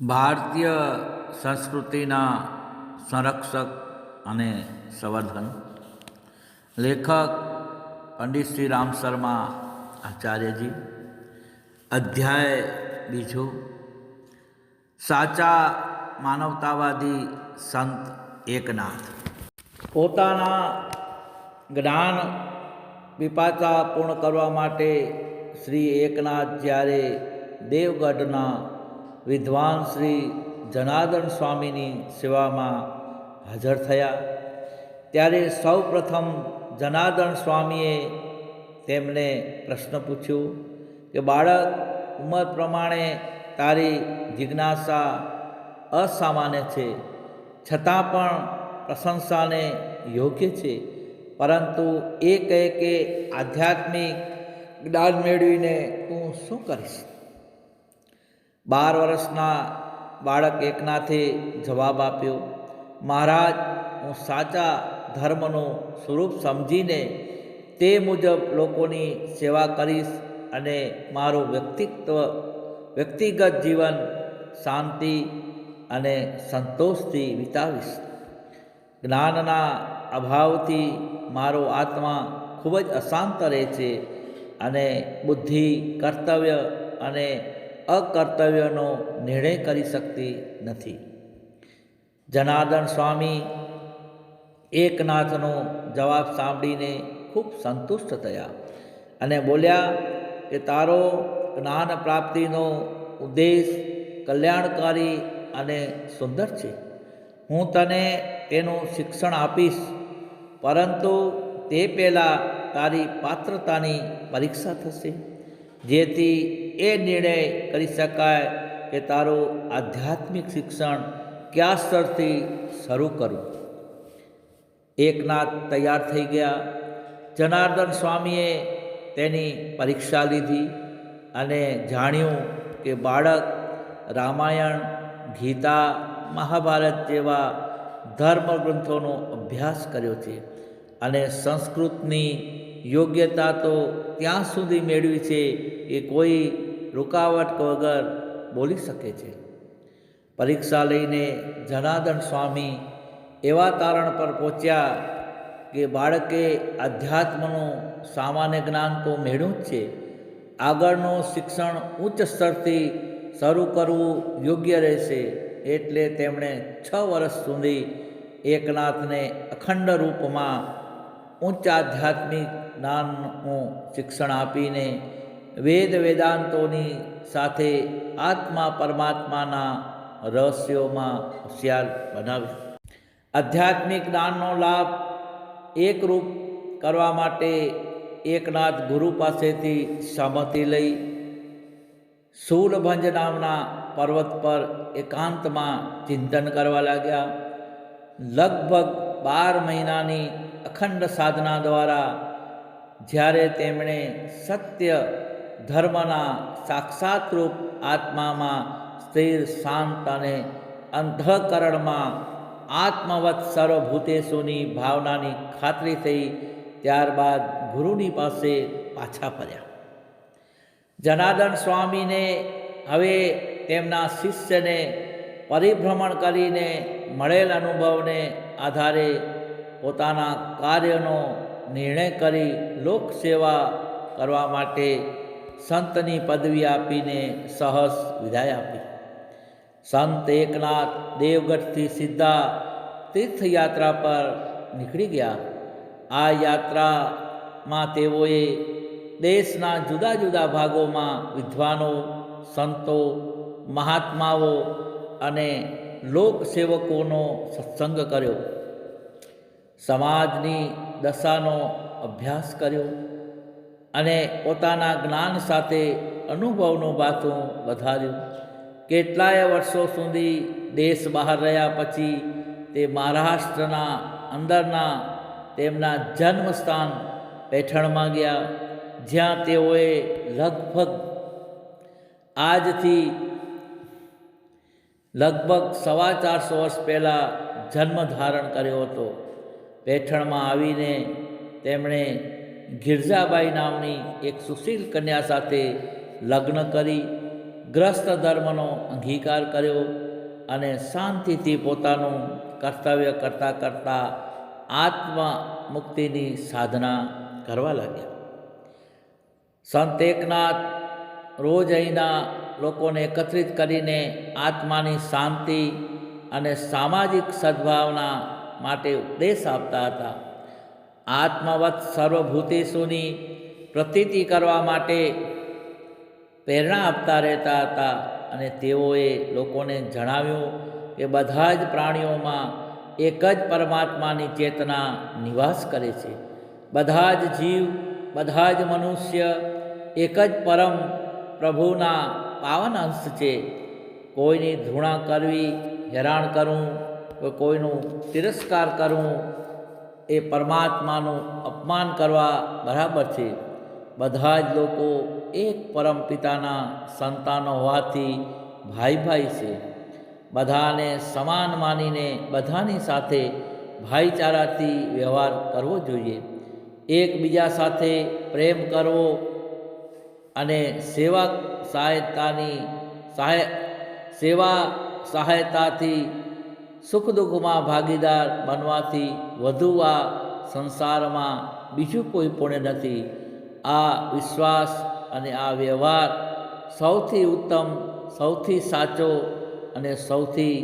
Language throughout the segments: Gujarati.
ભારતીય સંસ્કૃતિના સંરક્ષક અને સંવર્ધન લેખક પંડિત શ્રી રામ શર્મા આચાર્યજી, અધ્યાય બીજો, સાચા માનવતાવાદી સંત એકનાથ. પોતાના જ્ઞાન વિપાચા પૂર્ણ કરવા માટે શ્રી એકનાથ જ્યારે દેવગઢના વિદ્વાન શ્રી જનાર્દન સ્વામીની સેવામાં હાજર થયા. ત્યારે સૌ પ્રથમ જનાર્દન સ્વામીએ તેમને પ્રશ્ન પૂછ્યો કે, બાળક, ઉંમર પ્રમાણે તારી જિજ્ઞાસા અસામાન્ય છે. છતાં પણ પ્રશંસાને યોગ્ય છે. પરંતુ એ કહે કે, આધ્યાત્મિક જ્ઞાન મેળવીને તું શું કરીશ? બાર વર્ષના બાળક એકનાથે જવાબ આપ્યો, મહારાજ, હું સાચા ધર્મનું સ્વરૂપ સમજીને તે મુજબ લોકોની સેવા કરીશ અને મારું વ્યક્તિત્વ, વ્યક્તિગત જીવન શાંતિ અને સંતોષથી વિતાવીશ. જ્ઞાનના અભાવથી મારો આત્મા ખૂબ જ અશાંત રહે છે અને બુદ્ધિ, કર્તવ્ય અને અકર્તવ્યનો નિર્ણય કરી શકતી નથી. જનાર્દન સ્વામી એકનાથનો જવાબ સાંભળીને ખૂબ સંતુષ્ટ થયા અને બોલ્યા કે તારો જ્ઞાન પ્રાપ્તિનો ઉદ્દેશ કલ્યાણકારી અને સુંદર છે. હું તને તેનું શિક્ષણ આપીશ, પરંતુ તે પહેલાં તારી પાત્રતાની પરીક્ષા થશે, જેથી એ નિર્ણય કરી શકાય કે તારું આધ્યાત્મિક શિક્ષણ કયા સ્તરથી શરૂ કરવું? એકનાથ તૈયાર થઈ ગયા. જનાર્દન સ્વામીએ તેની પરીક્ષા લીધી અને જાણ્યું કે બાળક રામાયણ, ગીતા, મહાભારત જેવા ધર્મ ગ્રંથોનો અભ્યાસ કર્યો છે અને સંસ્કૃતની યોગ્યતા તો ત્યાં સુધી મેળવી છે કે કોઈ રૂકાવટ વગર બોલી શકે છે. પરીક્ષા લઈને જનાર્દન સ્વામી એવા તારણ પર પહોંચ્યા કે બાળકે આધ્યાત્મનું સામાન્ય જ્ઞાન તો મેળવ્યું જ છે. આગળનું શિક્ષણ ઉચ્ચ સ્તરથી શરૂ કરવું યોગ્ય રહેશે એટલે તેમણે છ વર્ષ સુધી એકનાથને અખંડ રૂપમાં ઉચ્ચ આધ્યાત્મિક જ્ઞાનનું શિક્ષણ આપીને વેદ વેદાંતોની સાથે આત્મા પરમાત્માના રહસ્યોમાં હોશિયાર બનાવ્યું. આધ્યાત્મિક જ્ઞાનનો લાભ એકરૂપ કરવા માટે એકનાથ ગુરુ પાસેથી સંમતિ લઈ શૂલભંજ નામના પર્વત પર એકાંતમાં ચિંતન કરવા લાગ્યા. લગભગ બાર મહિનાની અખંડ સાધના દ્વારા જ્યારે તેમણે સત્ય ધર્મના સાક્ષાતરૂપ આત્મામાં સ્થિર, શાંત અને અંધકરણમાં આત્મવત સર્વભૂતેશોની ભાવનાની ખાતરી થઈ ત્યારબાદ ગુરુની પાસે પાછા ફર્યા. જનાર્દન સ્વામીને હવે તેમના શિષ્યને પરિભ્રમણ કરીને મળેલ અનુભવને આધારે પોતાના કાર્યનો નિર્ણય કરી લોકસેવા કરવા માટે સંતની પદવી આપીને સહસ વિદાય આપી. સંત એકનાથ દેવગઢથી સીધા તીર્થયાત્રા પર નીકળી ગયા. આ યાત્રામાં તેઓએ દેશના જુદા જુદા ભાગોમાં વિદ્વાનો, સંતો, મહાત્માઓ અને લોકસેવકોનો સત્સંગ કર્યો. સમાજની દશાનો અભ્યાસ કર્યો. અને પોતાના જ્ઞાન સાથે અનુભવનું બાથું વધાર્યું કેટલાય વર્ષો સુધી દેશ બહાર રહ્યા પછી તે મહારાષ્ટ્રના અંદરના તેમના જન્મસ્થાન પેઠણમાં ગયા, જ્યાં તેઓએ લગભગ આજથી લગભગ સવા ચારસો વર્ષ પહેલાં જન્મ ધારણ કર્યો હતો. પેઠણમાં આવીને તેમણે ગિરજાબાઈ નામની એક સુશીલ કન્યા સાથે લગ્ન કરી, ગ્રસ્ત ધર્મનો અંગીકાર કર્યો અને શાંતિથી પોતાનું કર્તવ્ય કરતાં કરતાં આત્મા મુક્તિની સાધના કરવા લાગ્યા. સંત એકનાથ રોજ અહીંના લોકોને એકત્રિત કરીને આત્માની શાંતિ અને સામાજિક સદ્ભાવના માટે ઉપદેશ આપતા હતા. આત્મવત સર્વભૂતેશોની પ્રતીતિ કરવા માટે પ્રેરણા આપતા રહેતા હતા અને તેઓએ લોકોને જણાવ્યું કે બધા જ પ્રાણીઓમાં એક જ પરમાત્માની ચેતના નિવાસ કરે છે. બધા જ જીવ, બધા જ મનુષ્ય એક જ પરમ પ્રભુના પાવન અંશ છે. કોઈની ધૃણા કરવી, હેરાન કરવું કોઈનું તિરસ્કાર કરવું એ પરમાત્માનું અપમાન કરવા બરાબર છે. બધા જ લોકો એક પરમ પિતાના સંતાનો હોવાથી ભાઈ ભાઈ છે. બધાને સમાન માનીને બધાની સાથે ભાઈચારાથી વ્યવહાર કરવો જોઈએ. એકબીજા સાથે પ્રેમ કરવો અને સેવા સહાયતાની સહાય, સેવા સહાયતાથી સુખ દુઃખમાં ભાગીદાર બનવાથી વધુ આ સંસારમાં બીજું કોઈ પુણ્ય નથી. આ વિશ્વાસ અને આ વ્યવહાર સૌથી ઉત્તમ, સૌથી સાચો અને સૌથી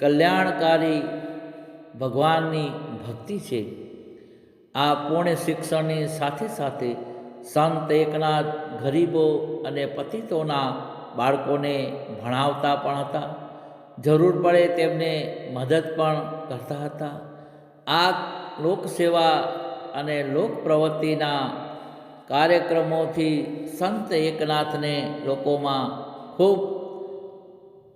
કલ્યાણકારી ભગવાનની ભક્તિ છે. આ પૂર્ણ શિક્ષણની સાથે સાથે સંત એકનાથ ગરીબો અને પતિતોના બાળકોને ભણાવતા પણ હતા. જરૂર પડે તેમને મદદ પણ કરતા હતા. આ લોકસેવા અને લોક પ્રવૃત્તિના કાર્યક્રમોથી સંત એકનાથને લોકોમાં ખૂબ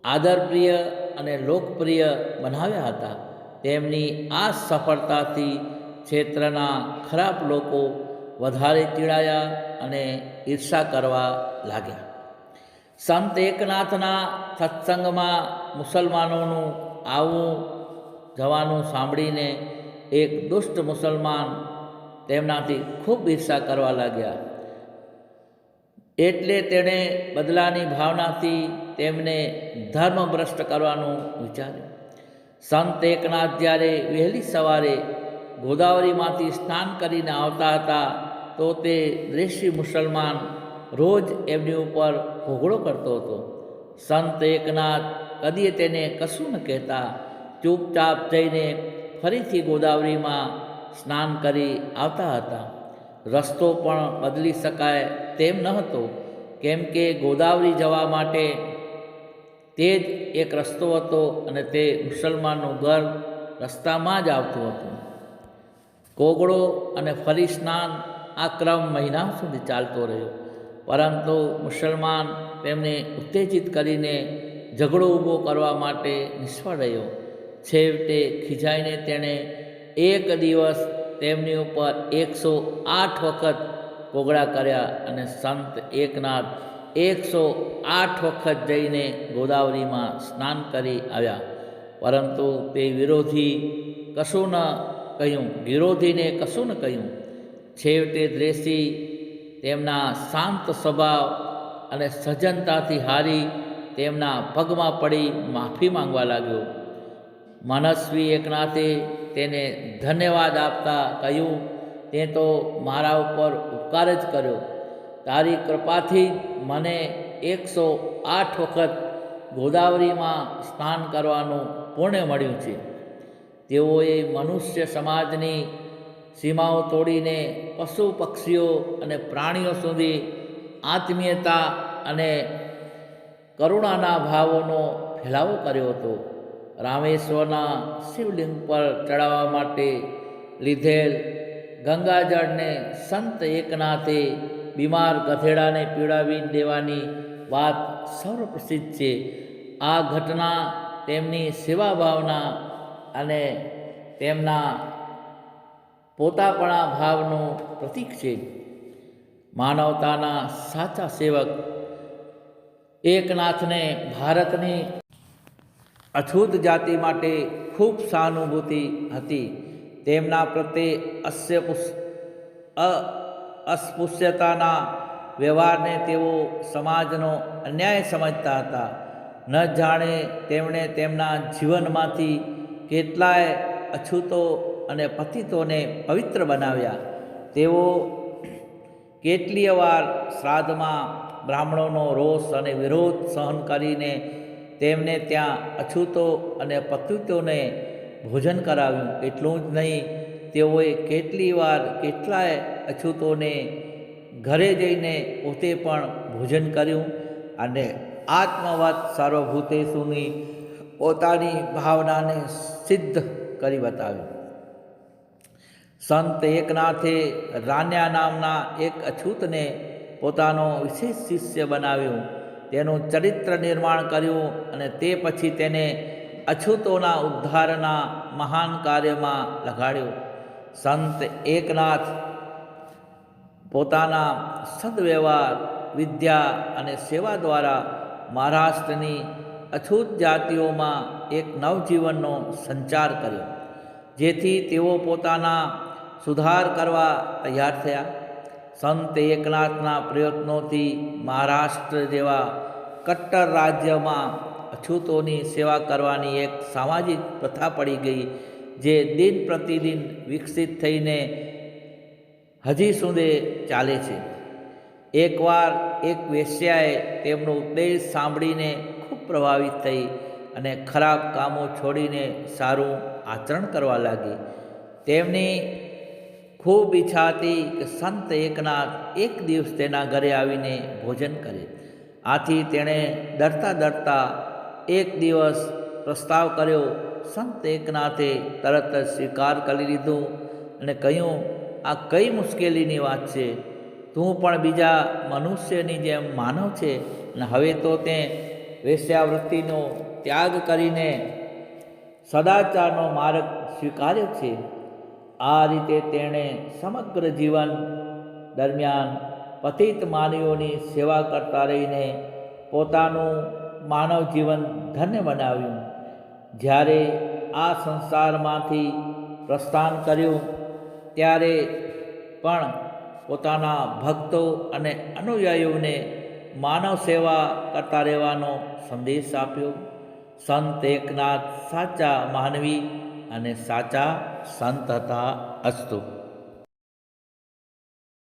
આદરપ્રિય અને લોકપ્રિય બનાવ્યા હતા. તેમની આ સફળતાથી ક્ષેત્રના ખરાબ લોકો વધારે ચીડાયા અને ઈર્ષા કરવા લાગ્યા. સંત એકનાથના સત્સંગમાં મુસલમાનોનું આવું જવાનું સાંભળીને એક દુષ્ટ મુસલમાન તેમનાથી ખૂબ ઈર્ષા કરવા લાગ્યા. એટલે તેણે બદલાની ભાવનાથી તેમને ધર્મભ્રષ્ટ કરવાનું વિચાર્યું. સંત એકનાથ જ્યારે વહેલી સવારે ગોદાવરીમાંથી સ્નાન કરીને આવતા હતા, તો તે દ્રેશી મુસલમાન રોજ એમની ઉપર ભોગડો કરતો હતો. સંત એકનાથ કદીએ તેને કશું ન કહેતા. ચૂપચાપ જઈને ફરીથી ગોદાવરીમાં સ્નાન કરી આવતા હતા. રસ્તો પણ બદલી શકાય તેમ ન હતો. કેમ કે ગોદાવરી જવા માટે તે જ એક રસ્તો હતો અને તે મુસલમાનનું ઘર રસ્તામાં જ આવતું હતું. કોગળો અને ફરી સ્નાન આ ક્રમ મહિના સુધી ચાલતો રહ્યો. પરંતુ મુસલમાન તેમને ઉત્તેજિત કરીને ઝઘડો ઊભો કરવા માટે નિષ્ફળ રહ્યો. છેવટે ખીજાઈને તેણે એક દિવસ તેમની ઉપર એકસો આઠ વખત પોગળા કર્યા અને સંત એકનાથ એકસો આઠ વખત જઈને ગોદાવરીમાં સ્નાન કરી આવ્યા. પરંતુ તે વિરોધી કશું ન કહ્યું. વિરોધીને કશું ન કહ્યું. છેવટે દ્રેસી તેમના શાંત સ્વભાવ અને સજ્જનતાથી હારી તેમના પગમાં પડી માફી માંગવા લાગ્યો. મનસ્વી એકનાથે તેને ધન્યવાદ આપતા કહ્યું, તે તો મારા ઉપર ઉપકાર જ કર્યો. તારી કૃપાથી મને એકસો આઠ વખત ગોદાવરીમાં સ્નાન કરવાનું પુણ્ય મળ્યું છે. તેઓએ મનુષ્ય સમાજની સીમાઓ તોડીને પશુ પક્ષીઓ અને પ્રાણીઓ સુધી આત્મીયતા અને કરુણાના ભાવોનો ફેલાવો કર્યો હતો. રામેશ્વરના શિવલિંગ પર ચડાવવા માટે લીધેલ ગંગાજળને સંત એકનાથે બીમાર ગધેડાને પીડાવી દેવાની વાત સર્વપ્રસિદ્ધ છે. આ ઘટના તેમની સેવા ભાવના અને તેમના પોતાપણા ભાવનું પ્રતીક છે. માનવતાના સાચા સેવક એકનાથને ભારતની અછૂત જાતિ માટે ખૂબ સહાનુભૂતિ હતી. તેમના પ્રત્યે અસ્ય અસ્પૃશ્યતાના વ્યવહારને તેઓ સમાજનો અન્યાય સમજતા હતા. ન જાણે તેમણે તેમના જીવનમાંથી કેટલાય અછૂતો અને પતિતોને પવિત્ર બનાવ્યા. તેઓ કેટલીય વાર શ્રાદ્ધમાં બ્રાહ્મણોનો રોષ અને વિરોધ સહન કરીને તેમને ત્યાં અછૂતો અને પતિતોને ભોજન કરાવ્યું. એટલું જ નહીં, તેઓએ કેટલી વાર કેટલાય અછૂતોને ઘરે જઈને પોતે પણ ભોજન કર્યું અને આત્મવત સર્વભૂતેશુની પોતાની ભાવનાને સિદ્ધ કરી બતાવ્યું. સંત એકનાથે રાન્યા નામના એક અછૂતને પોતાનો વિશેષ શિષ્ય બનાવ્યું. તેનું ચરિત્ર નિર્માણ કર્યું અને તે પછી તેને અછૂતોના ઉદ્ધારના મહાન કાર્યમાં લગાડ્યો. સંત એકનાથ પોતાના સદવ્યવહાર, વિદ્યા અને સેવા દ્વારા મહારાષ્ટ્રની અછૂત જાતિઓમાં એક નવજીવનનો સંચાર કર્યો, જેથી તેઓ પોતાના સુધાર કરવા તૈયાર થયા. સંત એકનાથના પ્રયત્નોથી મહારાષ્ટ્ર જેવા કટ્ટર રાજ્યમાં અછૂતોની સેવા કરવાની એક સામાજિક પ્રથા પડી ગઈ, જે દિન પ્રતિદિન વિકસિત થઈને હજી સુધી ચાલે છે. એકવાર એક વેશ્યાએ તેમનો ઉપદેશ સાંભળીને ખૂબ પ્રભાવિત થઈ અને ખરાબ કામો છોડીને સારું આચરણ કરવા લાગી. તેમની ખૂબ ઈચ્છા હતી કે સંત એકનાથ એક દિવસ તેના ઘરે આવીને ભોજન કરે. આથી તેણે ડરતા ડરતા એક દિવસ પ્રસ્તાવ કર્યો, સંત એકનાથે તરત જ સ્વીકાર કરી લીધું અને કહ્યું, આ કઈ મુશ્કેલીની વાત છે? તું પણ બીજા મનુષ્યની જેમ માનવ છે અને હવે તો તે વેશ્યાવૃત્તિનો ત્યાગ કરીને સદાચારનો માર્ગ સ્વીકાર્યો છે. આ રીતે તેણે સમગ્ર જીવન દરમિયાન પતિત માનવીઓની સેવા કરતા રહીને પોતાનું માનવ જીવન ધન્ય બનાવ્યું. જ્યારે આ સંસારમાંથી પ્રસ્થાન કર્યું, ત્યારે પણ પોતાના ભક્તો અને અનુયાયીઓને માનવ સેવા કરતા રહેવાનો સંદેશ આપ્યો. સંત એકનાથ સાચા માનવી અને સાચા સંત હતા અસ્તુ.